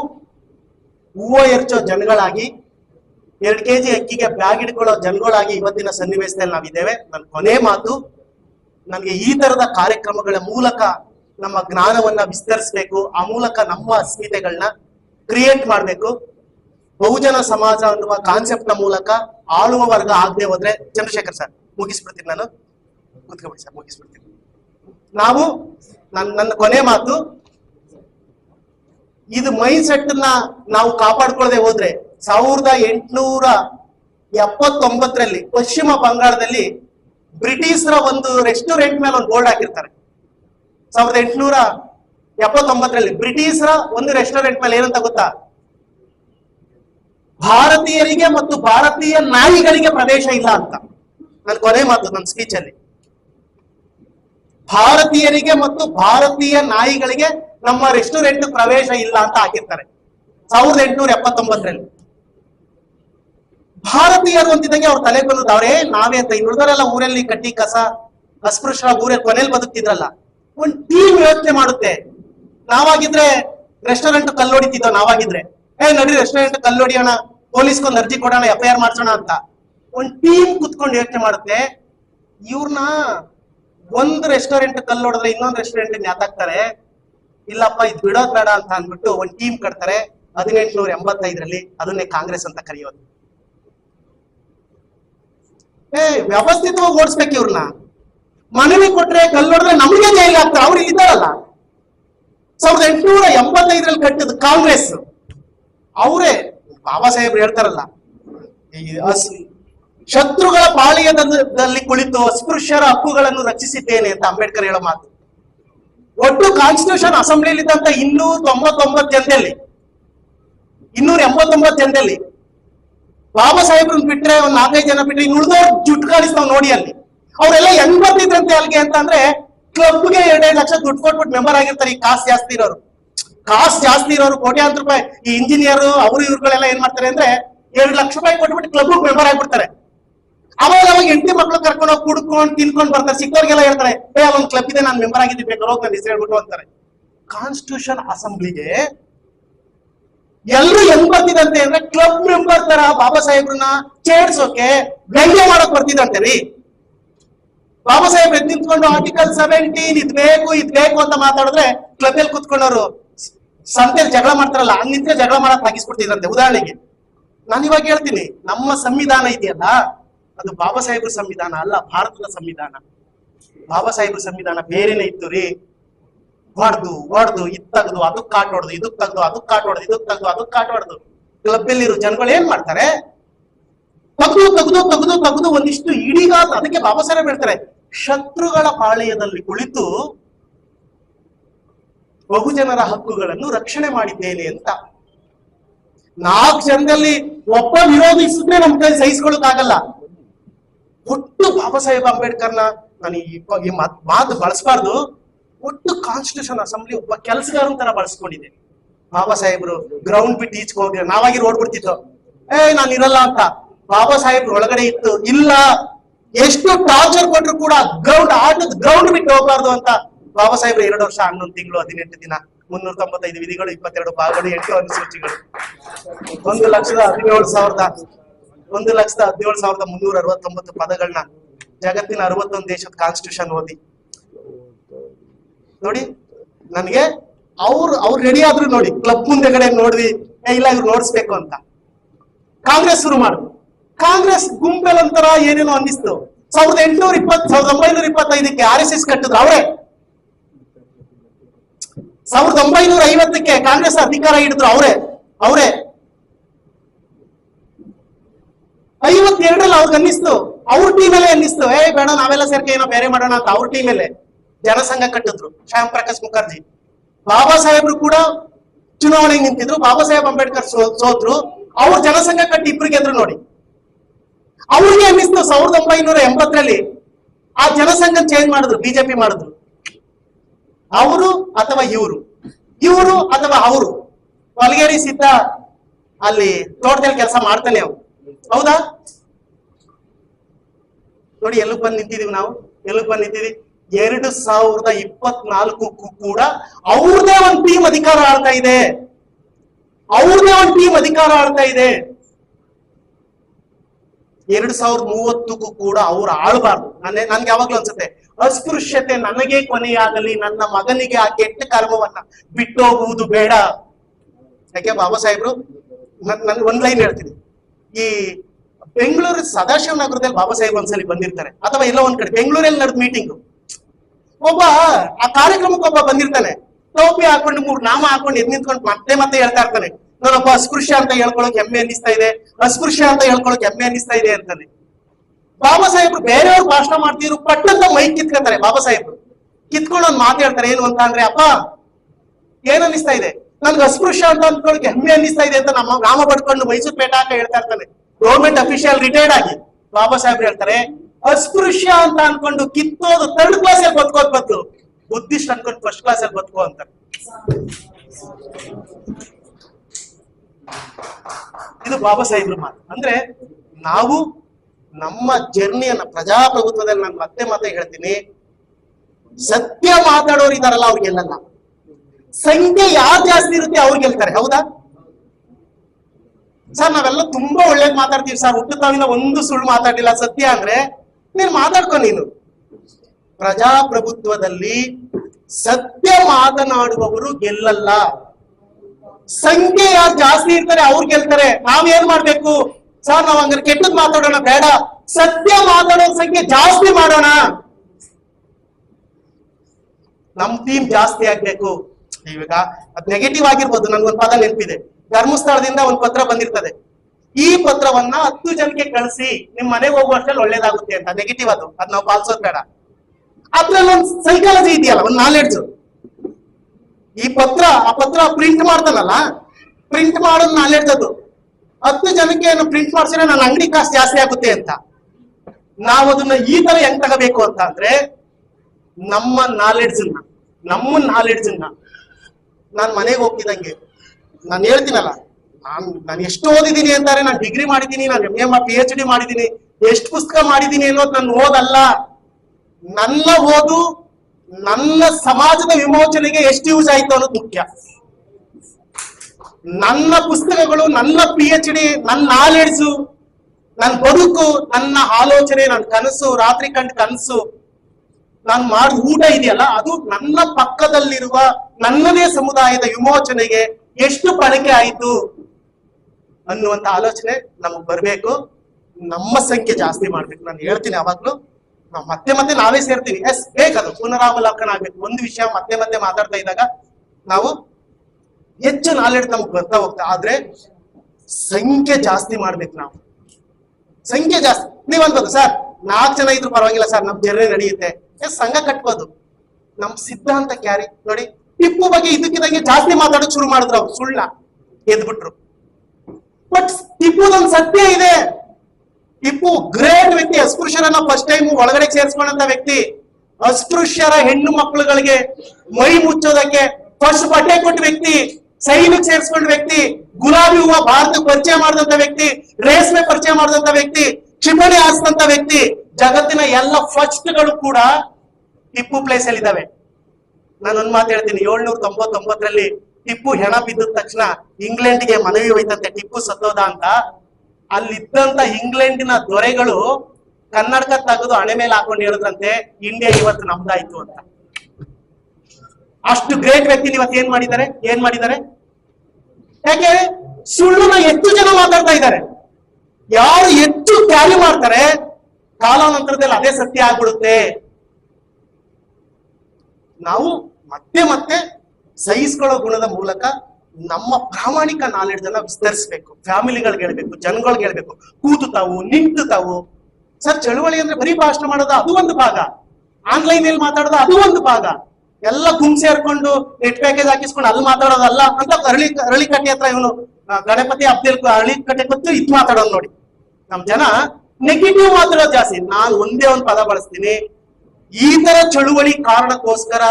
ಹೂವು ಎರಚೋ ಜನಗಳಾಗಿ, ಎರಡ್ ಕೆಜಿ ಅಕ್ಕಿಗೆ ಬ್ಯಾಗ್ ಇಟ್ಕೊಳ್ಳೋ ಜನಗಳಾಗಿ ಇವತ್ತಿನ ಸನ್ನಿವೇಶದಲ್ಲಿ ನಾವಿದ್ದೇವೆ. ನನ್ನ ಕೊನೆ ಮಾತು, ನನಗೆ ಈ ತರದ ಕಾರ್ಯಕ್ರಮಗಳ ಮೂಲಕ ನಮ್ಮ ಜ್ಞಾನವನ್ನ ವಿಸ್ತರಿಸ್ಬೇಕು, ಆ ಮೂಲಕ ನಮ್ಮ ಅಸ್ಮಿತೆಗಳನ್ನ ಕ್ರಿಯೇಟ್ ಮಾಡಬೇಕು. ಬಹುಜನ ಸಮಾಜ ಅನ್ನುವ ಕಾನ್ಸೆಪ್ಟ್ನ ಮೂಲಕ ಆಳುವ ವರ್ಗ ಆಗದೆ ಹೋದ್ರೆ ಚಂದ್ರಶೇಖರ್ ಸರ್. ಮುಗಿಸ್ಬಿಡ್ತೀನಿ ನಾನು. ಕೂತ್ಕೊಬಿಡಿ ಸರ್, ಮುಗಿಸ್ಬಿಡ್ತೀನಿ. ನಾವು ನನ್ನ ನನ್ನ ಕೊನೆ ಮಾತು, ಇದು ಮೈಂಡ್ ಸೆಟ್ನ ನಾವು ಕಾಪಾಡ್ಕೊಳ್ಳದೆ ಹೋದ್ರೆ ಸಾವಿರದ ಎಂಟುನೂರ ಎಪ್ಪತ್ತೊಂಬತ್ತರಲ್ಲಿ ಪಶ್ಚಿಮ ಬಂಗಾಳದಲ್ಲಿ ಬ್ರಿಟಿಷರ ಒಂದು ರೆಸ್ಟೋರೆಂಟ್ ಮೇಲೆ ಒಂದು ಬೋರ್ಡ್ ಹಾಕಿರ್ತಾರೆ. ಸಾವಿರದ ಎಂಟುನೂರ ಎಪ್ಪತ್ತೊಂಬತ್ತರಲ್ಲಿ ಬ್ರಿಟಿಷರ ಒಂದು ರೆಸ್ಟೋರೆಂಟ್ ಮೇಲೆ ಏನಂತ ಗೊತ್ತಾ? ಭಾರತೀಯರಿಗೆ ಮತ್ತು ಭಾರತೀಯ ನಾಯಿಗಳಿಗೆ ಪ್ರದೇಶ ಇಲ್ಲ ಅಂತ. ನನ್ನ ಕೊನೆ ಮಾತು ನನ್ನ ಸ್ಪೀಚ್ ಅಲ್ಲಿ. ಭಾರತೀಯರಿಗೆ ಮತ್ತು ಭಾರತೀಯ ನಾಯಿಗಳಿಗೆ ನಮ್ಮ ರೆಸ್ಟೋರೆಂಟ್ ಪ್ರವೇಶ ಇಲ್ಲ ಅಂತ ಹಾಕಿರ್ತಾರೆ. ಸಾವಿರದ ಎಂಟುನೂರ ಎಪ್ಪತ್ತೊಂಬತ್ತರಲ್ಲಿ. ಭಾರತೀಯರು ಅಂತಿದ್ದಂಗೆ ಅವ್ರ ತಲೆ ಬಂದದ್ದು ಅವರೇ, ನಾವೇ ಅಂತ. ಉಳಿದವರೆಲ್ಲ ಊರಲ್ಲಿ ಕಟ್ಟಿ ಕಸ ಅಸ್ಪೃಶ್ಯ ಊರಲ್ಲಿ ಕೊನೆಯಲ್ಲಿ ಬದುಕ್ತಿದ್ರಲ್ಲ. ಒಂದ್ ಟೀಮ್ ಯೋಚನೆ ಮಾಡುತ್ತೆ. ನಾವಾಗಿದ್ರೆ ರೆಸ್ಟೋರೆಂಟ್ ಕಲ್ಲೊಡಿತಿದ್ದೋ ನಾವಾಗಿದ್ರೆ. ಏ, ನಡಿ ರೆಸ್ಟೋರೆಂಟ್ ಕಲ್ಲೊಡಿಯೋಣ ಪೊಲೀಸ್ಗೊಂದು ಅರ್ಜಿ ಕೊಡೋಣ ಎಫ್ ಐ ಅಂತ. ಒಂದ್ ಟೀಮ್ ಕುತ್ಕೊಂಡು ಯೋಚನೆ ಮಾಡುತ್ತೆ ಇವ್ರನ್ನ ಒಂದ್ ರೆಸ್ಟೋರೆಂಟ್ ಕಲ್ಲೋಡಿದ್ರೆ ಇನ್ನೊಂದ್ ರೆಸ್ಟೋರೆಂಟ್ ನ್ಯಾತಾಕ್ತಾರೆ ಇಲ್ಲಪ್ಪ, ಇದು ಬಿಡೋದ್ ಬೇಡ ಅಂತ ಅಂದ್ಬಿಟ್ಟು ಒಂದ್ ಟೀಮ್ ಕಟ್ತಾರೆ. ಹದಿನೆಂಟುನೂರ ಎಂಬತ್ತೈದರಲ್ಲಿ ಅದನ್ನೇ ಕಾಂಗ್ರೆಸ್ ಅಂತ ಕರೆಯೋದು. ಏ, ವ್ಯವಸ್ಥಿತವಾಗಿ ಓಡಿಸ್ಬೇಕು ಇವ್ರನ್ನ ಮನವಿ ಕೊಟ್ರೆ ಕಲ್ಲೋಡಿದ್ರೆ ನಮ್ಗೆ ಜೈಲ್ ಆಗ್ತಾರೆ, ಅವ್ರು ಇದ್ದಾರಲ್ಲ. ಸಾವಿರದ ಎಂಟುನೂರ ಎಂಬತ್ತೈದರಲ್ಲಿ ಕಟ್ಟಿದ ಕಾಂಗ್ರೆಸ್, ಅವರೇ, ಬಾಬಾ ಸಾಹೇಬ್ರು ಹೇಳ್ತಾರಲ್ಲ ಶತ್ರುಗಳ ಪಾಳಿಯದಲ್ಲಿ ಕುಳಿತು ಅಸ್ಪೃಶ್ಯರ ಹಕ್ಕುಗಳನ್ನು ರಕ್ಷಿಸಿದ್ದೇನೆ ಅಂತ ಅಂಬೇಡ್ಕರ್ ಹೇಳೋ ಮಾತು. ಒಟ್ಟು ಕಾನ್ಸ್ಟಿಟ್ಯೂಷನ್ ಅಸೆಂಬ್ಲಿಯಲ್ಲಿ ಇದ್ದಂತ ಇನ್ನೂರ ತೊಂಬತ್ತೊಂಬತ್ತು ಜನದಲ್ಲಿ, ಇನ್ನೂರ ಎಂಬತ್ತೊಂಬತ್ತು ಜನದಲ್ಲಿ ಬಾಬಾ ಸಾಹೇಬ್ರನ್ನ ಬಿಟ್ರೆ ಒಂದ್ ನಾಲ್ಕೈದು ಜನ ಬಿಟ್ರೆ ಉಳಿದೋ ಜುಟ್ಟು ಕಾಣಿಸ್ ನಾವು ನೋಡಿ ಅಲ್ಲಿ. ಅವರೆಲ್ಲ ಹೆಂಗ್ ಬರ್ತಿದ್ರಂತೆ ಅಲ್ಲಿಗೆ ಅಂತಂದ್ರೆ ಕ್ಲಬ್ಗೆ ಎರಡೆರಡು ಲಕ್ಷ ದುಡ್ಡು ಕೊಟ್ಬಿಟ್ಟು ಮೆಂಬರ್ ಆಗಿರ್ತಾರೆ, ಈ ಕಾಸ್ ಜಾಸ್ತಿ ಇರೋರು. ಕಾಸ್ ಜಾಸ್ತಿ ಇರೋರು ಕೋಟ್ಯಾಂತರ ರೂಪಾಯಿ. ಈ ಇಂಜಿನಿಯರ್ ಅವರು ಇವ್ರುಗಳೆಲ್ಲ ಏನ್ ಮಾಡ್ತಾರೆ ಅಂದ್ರೆ ಎರಡು ಲಕ್ಷ ರೂಪಾಯಿ ಕೊಟ್ಬಿಟ್ಟು ಕ್ಲಬ್ಗೆ ಮೆಂಬರ್ ಆಗ್ಬಿಡ್ತಾರೆ. ಅವಾಗ ಅವಾಗ ಹೆಂಡತಿ ಮಕ್ಳು ಕರ್ಕೊಂಡು ಹೋಗಿ ಕುಡ್ಕೊಂಡು ತಿನ್ಕೊಂಡು ಬರ್ತಾರೆ. ಸಿಕ್ಕವ್ರಿಗೆಲ್ಲ ಹೇಳ್ತಾರೆ, ಏ, ಅವನ್ ಕ್ಲಬ್ ಇದೆ, ನಾನು ಮೆಂಬರ್ ಆಗಿದ್ದೆ ಬೇಕಾದ್ರೆ ಹೋಗಿ ನನ್ನ ಹೆಸರು ಹೇಳ್ಬಿಟ್ಟು ಅಂತಾರೆ. ಕಾನ್ಸ್ಟಿಟ್ಯೂಷನ್ ಅಸೆಂಬ್ಲಿಗೆ ಎಲ್ರು ಹೆಂಗ್ ಬರ್ತಿದಂತೆ ಅಂದ್ರೆ ಕ್ಲಬ್ ಮೆಂಬರ್ ತರ ಬಾಬಾ ಸಾಹೇಬ್ರನ್ನ ಚೇಡ್ಸೋಕೆ ವ್ಯಂಗ್ಯ ಮಾಡಕ್ ಬರ್ತಿದಂತೆ ರೀ. ಬಾಬಾ ಸಾಹೇಬ್ ಎದ್ ಆರ್ಟಿಕಲ್ ಸೆವೆಂಟೀನ್ ಇದ್ ಬೇಕು ಇದ್ ಬೇಕು ಅಂತ ಮಾತಾಡಿದ್ರೆ ಕ್ಲಬ್ ಅಲ್ಲಿ ಕುತ್ಕೊಂಡವ್ರು ಸಂತೆಯಲ್ಲಿ ಜಗಳ ಮಾಡ್ತಾರಲ್ಲ, ಹಂಗ್ ನಿಂತ್ರೆ ಜಗಳ ಮಾಡಕ್ ತಗಿಸ್ಬಿಡ್ತಿದ್ರಂತೆ ಉದಾಹರಣೆಗೆ, ನಾನು ಇವಾಗ ಹೇಳ್ತೀನಿ, ನಮ್ಮ ಸಂವಿಧಾನ ಇದೆಯಲ್ಲ ಅದು ಬಾಬಾ ಸಾಹೇಬ್ರ ಸಂವಿಧಾನ ಅಲ್ಲ, ಭಾರತದ ಸಂವಿಧಾನ. ಬಾಬಾ ಸಾಹೇಬ್ರ ಸಂವಿಧಾನ ಬೇರೆನೆ ಇತ್ತು ರೀ. ಹೊಡ್ದು ಹೊಡ್ದು ಇದ್ ತೆಗ್ದು, ಅದಕ್ ಕಾಟ್ ಹೊಡ್ದು ಇದಕ್ ತೆಗ್ದು, ಅದಕ್ ಕಾಟ್ ಹೊಡ್ದು ಇದಕ್ ತೆಗ್ದು, ಅದಕ್ ಕಾಟ್ ಹೊಡ್ದು ಕ್ಲಬ್ ಅಲ್ಲಿರೋ ಜನಗಳು ಏನ್ ಮಾಡ್ತಾರೆ? ತಗದು ತಗದು ತಗದು ತಗದು ಒಂದಿಷ್ಟು ಇಡೀಗಾದ ಅದಕ್ಕೆ ಬಾಬಾ ಸಾಹೇಬ್ ಹೇಳ್ತಾರೆ. ಶತ್ರುಗಳ ಪಾಳೆಯದಲ್ಲಿ ಕುಳಿತು ಬಹುಜನರ ಹಕ್ಕುಗಳನ್ನು ರಕ್ಷಣೆ ಮಾಡಿದ್ದೇನೆ ಅಂತ. ನಾಲ್ಕು ಜನದಲ್ಲಿ ಒಬ್ಬ ವಿರೋಧಿಸಿದ್ರೆ ನಮ್ ಕೈ ಸಹಿಸ್ಕೊಳ್ಳೋಕ್ಕಾಗಲ್ಲ ಒಟ್ಟು ಬಾಬಾ ಸಾಹೇಬ್ ಅಂಬೇಡ್ಕರ್ನ ನಾನು ಈ ಮಾತ್- ಬಳಸಬಾರ್ದು. ಒಟ್ಟು ಕಾನ್ಸ್ಟಿಟ್ಯೂಷನ್ ಅಸೆಂಬ್ಲಿ ಒಬ್ಬ ಕೆಲಸಗಾರ ತರ ಬಳಸ್ಕೊಂಡಿದೆ ಬಾಬಾ ಸಾಹೇಬ್ರು ಗ್ರೌಂಡ್ ಬಿಟ್ಟು ಈಚೆಗೆ ಹೋಗಿ, ನಾವಾಗಿ ಓಡ್ಬಿಡ್ತಿತ್ತು ಏ, ನಾನು ಇರಲ್ಲ ಅಂತ. ಬಾಬಾ ಸಾಹೇಬ್ರು ಒಳಗಡೆ ಇತ್ತು. ಇಲ್ಲ. ಎಷ್ಟು ಟಾರ್ಚರ್ ಕೊಟ್ರು ಕೂಡ ಗ್ರೌಂಡ್ ಆಟದ ಗ್ರೌಂಡ್ ಬಿಟ್ಟು ಹೋಗ್ಬಾರ್ದು ಅಂತ ಬಾಬಾ ಸಾಹೇಬ್ರ ಎರಡು ವರ್ಷ ಹನ್ನೊಂದು ತಿಂಗಳು, ಹದಿನೆಂಟು ದಿನ, ಮುನ್ನೂರ ತೊಂಬತ್ತೈದು ವಿಧಿಗಳು, ಇಪ್ಪತ್ತೆರಡು ಭಾಗಗಳು, ಎಂಟು ಅನುಸೂಚಿಗಳು. ಒಂದು ಲಕ್ಷದ ಹದಿನೇಳು ಸಾವಿರದ ಒಂದು ಲಕ್ಷದ ಹದಿನೇಳು ಸಾವಿರದ ಮುನ್ನೂರ ಅರವತ್ತೊಂಬತ್ತು ಪದಗಳನ್ನ ಜಗತ್ತಿನ ಅರವತ್ತೊಂದು ದೇಶದ ಕಾನ್ಸ್ಟಿಟ್ಯೂಷನ್ ಓದಿ. ನೋಡಿ, ನನಗೆ ಅವ್ರು ಅವ್ರು ರೆಡಿ ಆದ್ರು ನೋಡಿ ಕ್ಲಬ್ ಮುಂದೆಗಡೆ ಏ, ಇಲ್ಲ, ಇವ್ರು ನೋಡಿಸ್ಬೇಕು ಅಂತ. ಕಾಂಗ್ರೆಸ್ ಶುರು ಮಾಡಿದ್ರು ಕಾಂಗ್ರೆಸ್ ಗುಂಪಲ್ ಒಂಥರ ಏನೇನೋ ಅನ್ನಿಸ್ತು. ಸಾವಿರದ ಎಂಟುನೂರ ಇಪ್ಪತ್ ಸಾವಿರದ ಒಂಬೈನೂರ ಇಪ್ಪತ್ತೈದಕ್ಕೆ ಆರ್ ಎಸ್ ಎಸ್ ಕಟ್ಟಿದ್ರು ಅವರೇ. ಸಾವಿರದ ಒಂಬೈನೂರ ಐವತ್ತಕ್ಕೆ ಕಾಂಗ್ರೆಸ್ ಅಧಿಕಾರ ಹಿಡಿದ್ರು ಅವರೇ ಅವರೇ. ಐವತ್ತೆರಡರಲ್ಲಿ ಅವ್ರಿಗೆ ಅನ್ನಿಸ್ತು. ಅವ್ರ ಟೀಮಲ್ಲೇ ಅನ್ನಿಸ್ತು. ಏ, ಬೇಡ, ನಾವೆಲ್ಲ ಸೇರ್ಕೆ, ಏನೋ ಬೇರೆ ಮಾಡೋಣ ಅಂತ ಅವ್ರ ಟೀಮಲ್ಲೇ ಜನಸಂಘ ಕಟ್ಟಿದ್ರು, ಶ್ಯಾಮ್ ಪ್ರಕಾಶ್ ಮುಖರ್ಜಿ. ಬಾಬಾ ಸಾಹೇಬ್ರು ಕೂಡ ಚುನಾವಣೆಗೆ ನಿಂತಿದ್ರು. ಬಾಬಾ ಸಾಹೇಬ್ ಅಂಬೇಡ್ಕರ್ ಸೋ- ಸೋತ್ರು ಅವ್ರ ಜನಸಂಘ ಕಟ್ಟಿ ಇಬ್ರು ಗೆದ್ರು ನೋಡಿ. ಅವ್ರಿಗೆ ಅನ್ನಿಸ್ತು ಸಾವಿರದ ಒಂಬೈನೂರ ಎಂಬತ್ತರಲ್ಲಿ ಆ ಜನಸಂಘ ಚೇಂಜ್ ಮಾಡಿದ್ರು ಬಿಜೆಪಿ ಮಾಡಿದ್ರು. ಅವರು ಅಥವಾ ಇವರು? ಇವರು ಅಥವಾ ಅವರು? ಹೊಲಗೇರಿ ಸಿದ್ಧ ಅಲ್ಲಿ ತೋಟದಲ್ಲಿ ಕೆಲಸ ಮಾಡ್ತಾನೆ ಅವ್ರು. ಹೌದಾ? ನೋಡಿ ಎಲ್ಲಿ ಬಂದು ನಿಂತಿದೀವಿ ನಾವು? ಎಲ್ಲಿ ಬಂದು ನಿಂತೀವಿ ಎರಡು ಸಾವಿರದ ಇಪ್ಪತ್ನಾಲ್ಕು ಕೂಡ ಅವ್ರದೇ ಒಂದು ಟೀಮ್ ಅಧಿಕಾರ ಆಡ್ತಾ ಇದೆ. ಅವ್ರದೇ ಒಂದು ಟೀಮ್ ಅಧಿಕಾರ ಆಡ್ತಾ ಇದೆ. ಎರಡ್ ಸಾವಿರದ ಮೂವತ್ತಕ್ಕೂ ಕೂಡ ಅವ್ರು ಆಳ್ಬಾರ್ದು. ನನ್ನ, ನನ್ಗೆ ಯಾವಾಗ್ಲೂ ಅನ್ಸುತ್ತೆ, ಅಸ್ಪೃಶ್ಯತೆ ನನಗೆ ಕೊನೆಯಾಗಲಿ, ನನ್ನ ಮಗನಿಗೆ ಆ ಕೆಟ್ಟ ಕರ್ಮವನ್ನ ಬಿಟ್ಟೋಗುವುದು ಬೇಡ. ಯಾಕೆ, ಬಾಬಾ ಸಾಹೇಬ್ರು? ನನ್ ಒಂದ್ ಲೈನ್ ಹೇಳ್ತೀನಿ. ಈ ಬೆಂಗಳೂರು ಸದಾಶಿವ ನಗರದಲ್ಲಿ ಬಾಬಾ ಸಾಹೇಬ್ ಒಂದ್ಸಲಿ ಬಂದಿರ್ತಾರೆ. ಅಥವಾ ಎಲ್ಲೋ ಒಂದ್ ಕಡೆ, ಬೆಂಗಳೂರಲ್ಲಿ ನಡೆದ ಮೀಟಿಂಗ್ ಒಬ್ಬ ಆ ಕಾರ್ಯಕ್ರಮಕ್ಕೆ ಒಬ್ಬ ಬಂದಿರ್ತಾನೆ. ಟೋಪಿ ಹಾಕೊಂಡು, ಮೂರ್ ನಾಮ ಹಾಕೊಂಡು ಎದ್ ನಿಂತ್ಕೊಂಡು ಮತ್ತೆ ಮತ್ತೆ ಹೇಳ್ತಾ ಇರ್ತಾನೆ. ನಾನೊಬ್ಬ ಅಸ್ಪೃಶ್ಯ ಅಂತ ಹೇಳ್ಕೊಳಕ್ ಹೆಮ್ಮೆ ಅನ್ನಿಸ್ತಾ ಇದೆ. ಅಸ್ಪೃಶ್ಯ ಅಂತ ಹೇಳ್ಕೊಳಕ್ ಹೆಮ್ಮೆ ಅನ್ನಿಸ್ತಾ ಇದೆ ಅಂತಾನೆ. ಬಾಬಾ ಸಾಹೇಬ್ರು ಬೇರೆಯವ್ರು ಭಾಷಣ ಮಾಡ್ತಿದ್ರು, ಪಟ್ಟಂತ ಮೈ ಕಿತ್ಕೊತಾರೆ ಬಾಬಾ ಸಾಹೇಬ್ರು. ಕಿತ್ಕೊಂಡು ಒಂದ್ ಮಾತಾಡ್ತಾರೆ ಏನು ಅಂತ ಅಂದ್ರೆ, ಅಪ್ಪ, ಏನ್ ಅನ್ನಿಸ್ತಾ ಇದೆ? ನನ್ಗೆ ಅಸ್ಪೃಶ್ಯ ಅಂತ ಅಂದ್ಕೊಳಕ್ಕೆ ಹೆಮ್ಮೆ ಅನ್ನಿಸ್ತಾ ಇದೆ ಅಂತ ನಮ್ಮ ನಾಮ ಪಡ್ಕೊಂಡು ಮೈಸೂರು ಪೇಟ ಅಂತ ಹೇಳ್ತಾ ಇರ್ತಾನೆ. ಗೌರ್ಮೆಂಟ್ ಅಫಿಷಿಯಲ್ ರಿಟೈರ್ಡ್ ಆಗಿ. ಬಾಬಾ ಸಾಹೇಬ್ ಹೇಳ್ತಾರೆ, ಅಸ್ಪೃಶ್ಯ ಅಂತ ಅನ್ಕೊಂಡು ಕಿತ್ತೋದು ತರ್ಡ್ ಕ್ಲಾಸ್ ಅಲ್ಲಿ ಬದುಕೋದ್ ಬದಲು. ಬುದ್ಧಿಸ್ಟ್ ಅನ್ಕೊಂಡು ಫಸ್ಟ್ ಕ್ಲಾಸ್ ಅಲ್ಲಿ ಬದುಕೋ ಅಂತ. ಇದು ಬಾಬಾ ಸಾಹೇಬ್ರ ಮಾತು. ಅಂದ್ರೆ ನಾವು ನಮ್ಮ ಜರ್ನಿಯನ್ನ ಪ್ರಜಾಪ್ರಭುತ್ವದಲ್ಲಿ ನಾನು ಮತ್ತೆ ಮತ್ತೆ ಹೇಳ್ತೀನಿ. ಸತ್ಯ ಮಾತಾಡೋರು ಇದಾರಲ್ಲ ಅವ್ರಿಗೆಲ್ಲ ಗೆಲ್ಲಲ್ಲ ಸಂಖ್ಯೆ ಯಾರು ಜಾಸ್ತಿ ಇರುತ್ತೆ ಅವ್ರು ಗೆಲ್ತಾರೆ ಹೌದಾ? ಸರ್, ನಾವೆಲ್ಲ ತುಂಬಾ ಒಳ್ಳೇದ್ ಮಾತಾಡ್ತೀವಿ ಸರ್ ಹುಟ್ಟುತ್ತಾವಿಂದ ಒಂದು ಸುಳ್ಳು ಮಾತಾಡಿಲ್ಲ ಸತ್ಯ ಅಂದ್ರೆ ನೀನ್ ಮಾತಾಡ್ಕೊ ನೀನು. ಪ್ರಜಾಪ್ರಭುತ್ವದಲ್ಲಿ ಸತ್ಯ ಮಾತನಾಡುವವರು ಗೆಲ್ಲಲ್ಲ. ಸಂಖ್ಯೆ ಯಾರು ಜಾಸ್ತಿ ಇರ್ತಾರೆ, ಅವ್ರು ಗೆಲ್ತಾರೆ ನಾವ್ ಏನ್ ಮಾಡ್ಬೇಕು? ಸರ್, ನಾವ್ ಹಂಗಾರೆ ಕೆಟ್ಟದ್ ಮಾತಾಡೋಣ, ಬೇಡ. ಸತ್ಯ ಮಾತಾಡೋ ಸಂಖ್ಯೆ ಜಾಸ್ತಿ ಮಾಡೋಣ. ನಮ್ ಟೀಮ್ ಜಾಸ್ತಿ ಆಗ್ಬೇಕು. ಇವಾಗ ಅದ್ ನೆಗೆಟಿವ್ ಆಗಿರ್ಬೋದು ನನ್ಗೊಂದ್ ಪದ ನೆನಪಿದೆ. ಧರ್ಮಸ್ಥಳದಿಂದ ಒಂದ್ ಪತ್ರ ಬಂದಿರ್ತದೆ. ಈ ಪತ್ರವನ್ನ ಹತ್ತು ಜನಕ್ಕೆ ಕಳಿಸಿ, ನಿಮ್ ಮನೆಗೆ ಹೋಗುವಷ್ಟ್ರಲ್ಲಿ ಒಳ್ಳೇದಾಗುತ್ತೆ ಅಂತ. ನೆಗೆಟಿವ್ ಅದು. ಅದ್ ನಾವು ಪಾಲಿಸೋದ್ ಬೇಡ. ಅದ್ರಲ್ಲಿ ಒಂದ್ ಸೈಕಾಲಜಿ ಇದೆಯಲ್ಲ, ಒಂದ್ ನಾಲೆಡ್ಜ್ ಈ ಪತ್ರ, ಆ ಪತ್ರ ಪ್ರಿಂಟ್ ಮಾಡ್ತಾನಲ್ಲ ಪ್ರಿಂಟ್ ಮಾಡೋದ್ ನಾಲೆಡ್ಜ್ ಅದು. ಹತ್ತು ಜನಕ್ಕೆ ಪ್ರಿಂಟ್ ಮಾಡ್ಸಿದ್ರೆ ನನ್ನ ಅಂಗಡಿ ಕಾಸ್ ಜಾಸ್ತಿ ಆಗುತ್ತೆ ಅಂತ. ನಾವು ಅದನ್ನ ಈ ತರ ಹೆಂಗ್ ತಗೋಬೇಕು ಅಂತ ಅಂದ್ರೆ, ನಮ್ಮ ನಾಲೆಡ್ಜ್ ನಮ್ಮ ನಾಲೆಡ್ಜ್ ನಾನ್ ಮನೆಗೆ ಹೋಗ್ತಿದಂಗೆ ನಾನು ಹೇಳ್ತೀನಲ್ಲ, ನಾನ್, ನಾನು ಎಷ್ಟು ಓದಿದ್ದೀನಿ ಅಂತಾರೆ, ನಾನು ಡಿಗ್ರಿ ಮಾಡಿದ್ದೀನಿ, ನಾನು M M P H D ಮಾಡಿದ್ದೀನಿ, ಎಷ್ಟು ಪುಸ್ತಕ ಮಾಡಿದ್ದೀನಿ ಅನ್ನೋದು ನನ್ನ ಓದಲ್ಲ. ನನ್ನ ಓದು, ನನ್ನ ಸಮಾಜದ ವಿಮೋಚನೆಗೆ ಎಷ್ಟು ಯೂಸ್ ಆಯ್ತು ಅನ್ನೋದು ಮುಖ್ಯ. ನನ್ನ ಪುಸ್ತಕಗಳು, ನನ್ನ ಪಿ ಎಚ್ ಡಿ ನನ್ನ ನಾಲೆಡ್ಸು ನನ್ನ ಬದುಕು, ನನ್ನ ಆಲೋಚನೆ ನನ್ನ ಕನಸು, ರಾತ್ರಿ ಕಂಡ ಕನಸು. ನಾನು ಮಾಡಿದ ಊಟ ಇದೆಯಲ್ಲ, ಅದು ನನ್ನ ಪಕ್ಕದಲ್ಲಿರುವ ನನ್ನದೇ ಸಮುದಾಯದ ವಿಮೋಚನೆಗೆ ಎಷ್ಟು ಬಳಕೆ ಆಯಿತು ಅನ್ನುವಂತ ಆಲೋಚನೆ ನಮಗ್ ಬರ್ಬೇಕು. ನಮ್ಮ ಸಂಖ್ಯೆ ಜಾಸ್ತಿ ಮಾಡ್ಬೇಕು. ನಾನು ಹೇಳ್ತೀನಿ ಯಾವಾಗ್ಲೂ. ನಾವು ಮತ್ತೆ ಮತ್ತೆ ನಾವೇ ಸೇರ್ತೀವಿ. ಎಸ್ ಬೇಕದು ಪುನರಾವಲೋಕನ ಆಗ್ಬೇಕು. ಒಂದು ವಿಷಯ ಮತ್ತೆ ಮತ್ತೆ ಮಾತಾಡ್ತಾ ಇದ್ದಾಗ ನಾವು ಹೆಚ್ಚು ನಾಲೆಡ್ ನಮ್ಗೆ ಬರ್ತಾ ಹೋಗ್ತಾ ಆದ್ರೆ ಸಂಖ್ಯೆ ಜಾಸ್ತಿ ಮಾಡ್ಬೇಕು ನಾವು. ಸಂಖ್ಯೆ ಜಾಸ್ತಿ. ನೀವ್ ಅನ್ಬೋದು, ಸರ್, ನಾಲ್ಕು ಜನ ಇದ್ರು ಪರವಾಗಿಲ್ಲ, ಸರ್, ನಮ್ ಜರ್ನಿ ನಡೆಯುತ್ತೆ. ಸಂಘ ಕಟ್ಬೋದು. ನಮ್ ಸಿದ್ಧಾಂತ ಕ್ಯಾರಿ ನೋಡಿ ಟಿಪ್ಪು ಬಗ್ಗೆ ಇದಕ್ಕಿದಂಗೆ ಜಾಸ್ತಿ ಮಾತಾಡಕ್ ಶುರು ಮಾಡಿದ್ರು ಅವ್ರು, ಸುಳ್ಳ. ಎದ್ಬಿಟ್ರು. ಬಟ್ ಟಿಪ್ಪುದೊಂದು ಸತ್ಯ ಇದೆ. ಟಿಪ್ಪು ಗ್ರೇಟ್ ವ್ಯಕ್ತಿ, ಅಸ್ಪೃಶ್ಯರನ್ನ ಫಸ್ಟ್ ಟೈಮ್ ಒಳಗಡೆ ಸೇರಿಸ್ಕೊಂಡಂತ ವ್ಯಕ್ತಿ. ಅಸ್ಪೃಶ್ಯರ ಹೆಣ್ಣು ಮಕ್ಕಳುಗಳಿಗೆ ಮೈ ಮುಚ್ಚೋದಕ್ಕೆ ಫಸ್ಟ್ ಬಟ್ಟೆ ಕೊಟ್ಟ ವ್ಯಕ್ತಿ, ಸೈನಿಕ್ ಸೇರಿಸ್ಕೊಂಡ ವ್ಯಕ್ತಿ, ಗುಲಾಬಿ ಹೂವ ಭಾರತ ಪರಿಚಯ ಮಾಡಿದಂತ ವ್ಯಕ್ತಿ, ರೇಷ್ಮೆ ಪರಿಚಯ ಮಾಡಿದಂತ ವ್ಯಕ್ತಿ, ಕ್ಷಿಪಣಿ ಹಾರಿಸಿದಂತ ವ್ಯಕ್ತಿ, ಜಗತ್ತಿನ ಎಲ್ಲ ಫಸ್ಟ್ಗಳು ಕೂಡ ಟಿಪ್ಪು ಪ್ಲೇಸ್ ಅಲ್ಲಿ ಇದಾವೆ ನಾನು ಒಂದ್ ಮಾತು ಹೇಳ್ತೀನಿ. ಏಳ್ನೂರ ತೊಂಬತ್ತೊಂಬತ್ತರಲ್ಲಿ ಟಿಪ್ಪು ಹೆಣ ಬಿದ್ದ ತಕ್ಷಣ ಇಂಗ್ಲೆಂಡ್ಗೆ ಮನವಿ ಹೋಯ್ತಂತೆ. ಟಿಪ್ಪು ಸತ್ತೋದ ಅಂತ. ಅಲ್ಲಿದ್ದಂತ ಇಂಗ್ಲೆಂಡಿನ ದೊರೆಗಳು ಕನ್ನಡಕ ತೆಗೆದು ಹಣೆ ಮೇಲೆ ಹಾಕೊಂಡು ಹೇಳಿದ್ರಂತೆ, ಇಂಡಿಯಾ ಇವತ್ತು ನಮ್ದಾಯ್ತು ಅಂತ. ಅಷ್ಟು ಗ್ರೇಟ್ ವ್ಯಕ್ತಿ ಇವತ್ತು ಏನ್ ಮಾಡಿದ್ದಾರೆ? ಏನ್ ಮಾಡಿದ್ದಾರೆ? ಯಾಕೆ? ಸುಳ್ಳುನ ಹೆಚ್ಚು ಜನ ಮಾತಾಡ್ತಾ ಇದ್ದಾರೆ. ಯಾರು ಹೆಚ್ಚು ಕ್ಯಾರಿ ಮಾಡ್ತಾರೆ, ಕಾಲಾನಂತರದಲ್ಲಿ ಅದೇ ಸತ್ಯ ಆಗ್ಬಿಡುತ್ತೆ. ನಾವು ಮತ್ತೆ ಮತ್ತೆ ಸಹಿಸ್ಕೊಳ್ಳೋ ಗುಣದ ಮೂಲಕ ನಮ್ಮ ಪ್ರಾಮಾಣಿಕ ನಾಲೆಡ್ಜ್ ಅನ್ನ ವಿಸ್ತರಿಸಬೇಕು. ಫ್ಯಾಮಿಲಿಗಳಿಗೆ ಹೇಳ್ಬೇಕು, ಜನಗಳಿಗೆ ಹೇಳ್ಬೇಕು. ಕೂತು ತಾವು ನಿಂತು ತಾವು ಸರ್, ಚಳುವಳಿ ಅಂದ್ರೆ ಬರೀ ಭಾಷಣ ಮಾಡೋದ ಅದು ಒಂದು ಭಾಗ. ಆನ್ಲೈನ್ ಅಲ್ಲಿ ಮಾತಾಡೋದು ಅದು ಒಂದು ಭಾಗ. ಎಲ್ಲ ಗುಂ ಸೇರ್ಕೊಂಡು ನೆಟ್ ಪ್ಯಾಕೇಜ್ ಹಾಕಿಸ್ಕೊಂಡು ಅಲ್ಲಿ ಮಾತಾಡೋದಲ್ಲ ಅಂತ ಅರಳಿ, ಅರಳಿಕಟ್ಟೆ ಹತ್ರ ಇವನು ಗಣಪತಿ ಅಬ್ದಿಲ್ ಅರಳಿ ಕಟ್ಟೆ ಕೂತು ಇದು ಮಾತಾಡೋದು ನೋಡಿ. ನಮ್ ಜನ ನೆಗೆಟಿವ್ ಮಾತಾಡೋದು ಜಾಸ್ತಿ. ನಾನು ಒಂದೇ ಒಂದು ಪದ ಬಳಸ್ತೀನಿ. ಈ ತರ ಚಳುವಳಿ ಕಾರಣಕ್ಕೋಸ್ಕರ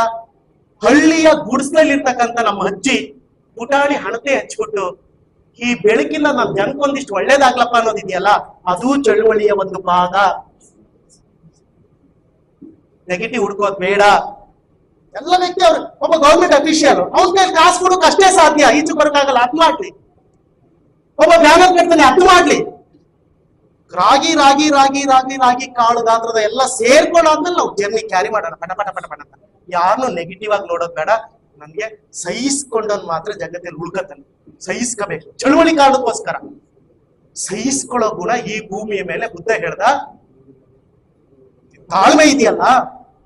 ಹಳ್ಳಿಯ ಗುಡಿಸಲಲ್ಲಿ ಇರ್ತಕ್ಕಂಥ ನಮ್ಮ ಅಜ್ಜಿ ಪುಟಾಣಿ ಹಣತೆ ಹಚ್ಚಿಬಿಟ್ಟು ಈ ಬೆಳಕಿಂದ ನಮ್ ಜನಕ್ಕೊಂದಿಷ್ಟು ಒಳ್ಳೇದಾಗ್ಲಪ್ಪ ಅನ್ನೋದಿದೆಯಲ್ಲ ಅದು ಚಳುವಳಿಯ ಒಂದು ಭಾಗ. ನೆಗೆಟಿವ್ ಹುಡ್ಕೋದ್ ಬೇಡ. ಎಲ್ಲ ವ್ಯಕ್ತಿ ಅವ್ರು, ಒಬ್ಬ ಗೌರ್ಮೆಂಟ್ ಅಫಿಷಿಯಲ್ ಅವ್ನ ಮೇಲೆ ಕಾಸು ಕೊಡೋಕೆ ಅಷ್ಟೇ ಸಾಧ್ಯ, ಈಚೆ ಬರೋಕ್ಕಾಗಲ್ಲ, ಅದು ಮಾಡ್ಲಿ. ಒಬ್ಬ ಬ್ಯಾನರ್ ಕಟ್ತಾನೆ ಅದು ಮಾಡ್ಲಿ. ರಾಗಿ ರಾಗಿ ರಾಗಿ ರಾಗಿ ರಾಗಿ ಕಾಳು ಗಾತ್ರದ ಎಲ್ಲ ಸೇರ್ಕೊಂಡಾದ್ಮೇಲೆ ನಾವು ಜರ್ನಿ ಕ್ಯಾರಿ ಮಾಡೋಣ. ಪಟ ಪಟ ಪಟ ಪಟ ಯಾರನ್ನು ನೆಗೆಟಿವ್ ಆಗಿ ನೋಡೋದ್ ಬೇಡ. ನಮ್ಗೆ ಸಹಿಸ್ಕೊಂಡನ್ ಮಾತ್ರ ಜಗತ್ತಲ್ಲಿ ಉಳ್ಕತಾನೆ ಸಹಿಸ್ಕೋಬೇಕು. ಚಳುವಳಿ ಕಾರಣಕ್ಕೋಸ್ಕರ ಸಹಿಸ್ಕೊಳ್ಳೋ ಗುಣ ಈ ಭೂಮಿಯ ಮೇಲೆ ಬುದ್ಧ ಹೇಳ್ದ. ತಾಳ್ಮೆ ಇದೆಯಲ್ಲ?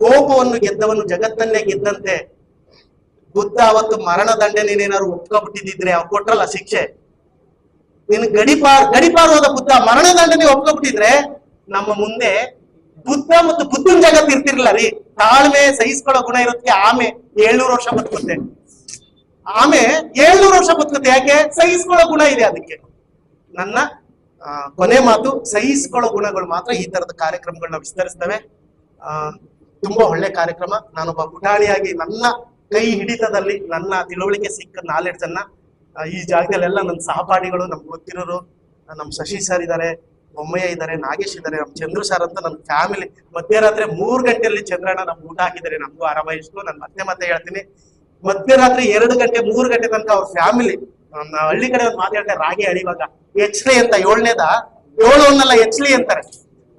ಕೋಪವನ್ನು ಗೆದ್ದವನು ಜಗತ್ತನ್ನೇ ಗೆದ್ದಂತೆ. ಬುದ್ಧ ಅವತ್ತು ಮರಣ ದಂಡನೆನೇನಾದ್ರು ಒಪ್ಕೊಬಿಟ್ಟಿದ್ರೆ ಅವ್ ಕೊಟ್ರಲ್ಲ ಶಿಕ್ಷೆ? ನಿನ್ ಗಡಿಪಾರ್ ಗಡಿಪಾರೋದ ಬುದ್ಧ ಮರಣ ದಂಡನೆ ಒಪ್ಕೊಬಿಟ್ಟಿದ್ರೆ ನಮ್ಮ ಮುಂದೆ ಬುದ್ಧ ಮತ್ತು ಬುದ್ಧನ ಜಗತ್ತು ಇರ್ತಿರ್ಲಿಲ್ಲ ರೀ. ತಾಳ್ಮೆ ಸಹಿಸ್ಕೊಳ್ಳೋ ಗುಣ ಇರೋದಕ್ಕೆ ಆಮೆ ಏಳ್ನೂರು ವರ್ಷ ಬದುಕುತ್ತೆ. ಆಮೆ ಏಳ್ನೂರು ವರ್ಷ ಬದುಕುತ್ತೆ. ಯಾಕೆ? ಸಹಿಸ್ಕೊಳ್ಳೋ ಗುಣ ಇದೆ ಅದಕ್ಕೆ. ನನ್ನ ಕೊನೆ ಮಾತು ಸಹಿಸ್ಕೊಳ್ಳೋ ಗುಣಗಳು ಮಾತ್ರ ಈ ತರದ ಕಾರ್ಯಕ್ರಮಗಳನ್ನ ವಿಸ್ತರಿಸ್ತವೆ. ಆ, ತುಂಬಾ ಒಳ್ಳೆ ಕಾರ್ಯಕ್ರಮ. ನಾನೊಬ್ಬ ಪುಟಾಣಿಯಾಗಿ ನನ್ನ ಕೈ ಹಿಡಿತದಲ್ಲಿ ನನ್ನ ತಿಳುವಳಿಕೆ ಸಿಕ್ಕ ನಾಲೆಡ್ಜ್ ಅನ್ನ ಈ ಜಾಗದಲ್ಲೆಲ್ಲ ನನ್ನ ಸಹಪಾಠಿಗಳು ನಮ್ಗೆ ಗೊತ್ತಿರೋರು ನಮ್ಮ ನಮ್ ಶಶಿ ಸರ್ ಇದ್ದಾರೆ ಬೊಮ್ಮಯ್ಯ ಇದ್ದಾರೆ ನಾಗೇಶ್ ಇದ್ದಾರೆ ನಮ್ಮ ಚಂದ್ರು ಸರ್ ಅಂತ ನನ್ನ ಫ್ಯಾಮಿಲಿ ಮಧ್ಯರಾತ್ರಿ ಮೂರು ಗಂಟೆಯಲ್ಲಿ ಚಂದ್ರಣ್ಣ ನಮ್ಗೆ ಊಟ ಹಾಕಿದ್ದಾರೆ, ನಮಗೂ ಆರಾಮ ಇಷ್ಟು, ನಾನು ಮತ್ತೆ ಮತ್ತೆ ಹೇಳ್ತೀನಿ. ಮಧ್ಯರಾತ್ರಿ ಎರಡು ಗಂಟೆ, ಮೂರು ಗಂಟೆ ತನಕ ಅವ್ರ ಫ್ಯಾಮಿಲಿ ಹಳ್ಳಿ ಕಡೆ ಒಂದು ಮಾತಾಡ್ತಾರೆ ರಾಗಿ ಅಳಿವಾಗ ಎಚ್ಲಿ ಅಂತ, ಏಳನೇದ? ಏಳು ಅನ್ನಲ್ಲ ಎಚ್ಲಿ ಅಂತಾರೆ.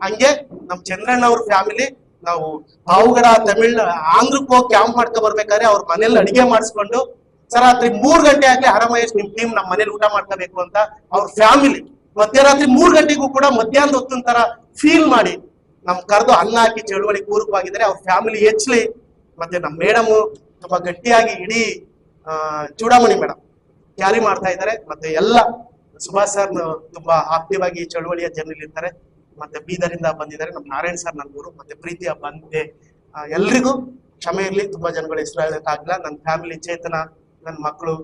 ಹಂಗೆ ನಮ್ಮ ಚಂದ್ರಣ್ಣ ಅವ್ರ ಫ್ಯಾಮಿಲಿ ನಾವು ಪಾವುಗಡ ತಮಿಳ್, ಆಂಧ್ರಕ್ಕೆ ಹೋಗಿ ಕ್ಯಾಂಪ್ ಮಾಡ್ಕೊ ಬರ್ಬೇಕಾದ್ರೆ ಅವ್ರ ಮನೇಲಿ ಅಡಿಗೆ ಮಾಡಿಸ್ಕೊಂಡು ಸರ್, ರಾತ್ರಿ ಮೂರ್ ಗಂಟೆ ಆಗ್ಲಿ ಹರಮಹೇಶ್ ನಿಮ್ ಟೀಮ್ ನಮ್ಮ ಮನೇಲಿ ಊಟ ಮಾಡ್ಕೋಬೇಕು ಅಂತ ಅವ್ರ ಫ್ಯಾಮಿಲಿ ಮಧ್ಯರಾತ್ರಿ ಮೂರ್ ಗಂಟೆಗೂ ಕೂಡ ಮಧ್ಯಾಹ್ನದ ಹೊತ್ತಿನ ತರ ಫೀಲ್ ಮಾಡಿ ನಮ್ ಕರೆದು ಅನ್ನ ಹಾಕಿ ಚಳುವಳಿ ಪೂರಕವಾಗಿದ್ದಾರೆ ಅವ್ರ ಫ್ಯಾಮಿಲಿ ಹೆಚ್ಚಲಿ ಮತ್ತೆ ನಮ್ ಮೇಡಮ್ ತುಂಬಾ ಗಟ್ಟಿಯಾಗಿ ಇಡೀ ಚೂಡಾಮಣಿ ಮೇಡಮ್ ಕ್ಯಾರಿ ಮಾಡ್ತಾ ಇದ್ದಾರೆ. ಮತ್ತೆ ಎಲ್ಲ ಸುಭಾಷ್ ಸರ್ ತುಂಬಾ ಆಕ್ಟಿವ್ ಆಗಿ ಚಳುವಳಿಯ ಜನರಲ್ಲಿ ಇರ್ತಾರೆ. ಮತ್ತೆ ಬೀದರಿಂದ ಬಂದಿದ್ದಾರೆ. ನಮ್ಮ ನಾರಾಯಣ್ ಸರ್ ನನ್ನ ಗುರು ಮತ್ತೆ ಪ್ರೀತಿಯ ಬಂದೆ ಎಲ್ರಿಗೂ ಕ್ಷಮೆ ಇರಲಿ. ತುಂಬಾ ಜನಗಳ ಹೆಸರು ಆಗಿಲ್ಲ ನನ್ನ ಫ್ಯಾಮಿಲಿ ಚೇತನ ನನ್ನ ಮಕ್ಕಳು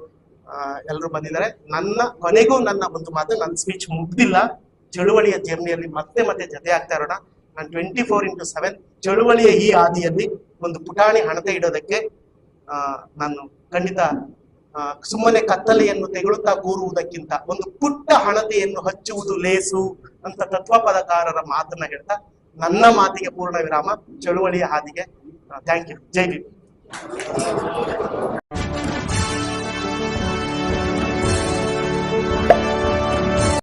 ಎಲ್ಲರೂ ಬಂದಿದ್ದಾರೆ. ನನ್ನ ಕೊನೆಗೂ ನನ್ನ ಒಂದು ಮಾತು ನನ್ನ ಸ್ಪೀಚ್ ಮುಗ್ದಿಲ್ಲ. ಚಳುವಳಿಯ ಜರ್ನಿಯಲ್ಲಿ ಮತ್ತೆ ಮತ್ತೆ ಜೊತೆ ಆಗ್ತಾ ಇರೋಣ. ನಾನು ಟ್ವೆಂಟಿ ಫೋರ್ ಇಂಟು ಸೆವೆನ್ ಚಳುವಳಿಯ ಈ ಹಾದಿಯಲ್ಲಿ ಒಂದು ಪುಟಾಣಿ ಹಣತೆ ಇಡೋದಕ್ಕೆ ನಾನು ಖಂಡಿತ ಸುಮ್ಮನೆ ಕತ್ತಲೆಯನ್ನು ತೆಗಳುತ್ತಾ ಕೂರುವುದಕ್ಕಿಂತ ಒಂದು ಪುಟ್ಟ ಹಣತೆಯನ್ನು ಹಚ್ಚುವುದು ಲೇಸು ಅಂತ ತತ್ವಪದಕಾರರ ಮಾತನ್ನ ಹೇಳ್ತಾ ನನ್ನ ಮಾತಿಗೆ ಪೂರ್ಣ ವಿರಾಮ. ಚಳುವಳಿಯ ಹಾದಿಗೆ ಥ್ಯಾಂಕ್ ಯು ಜೈ ಭೀಮ್.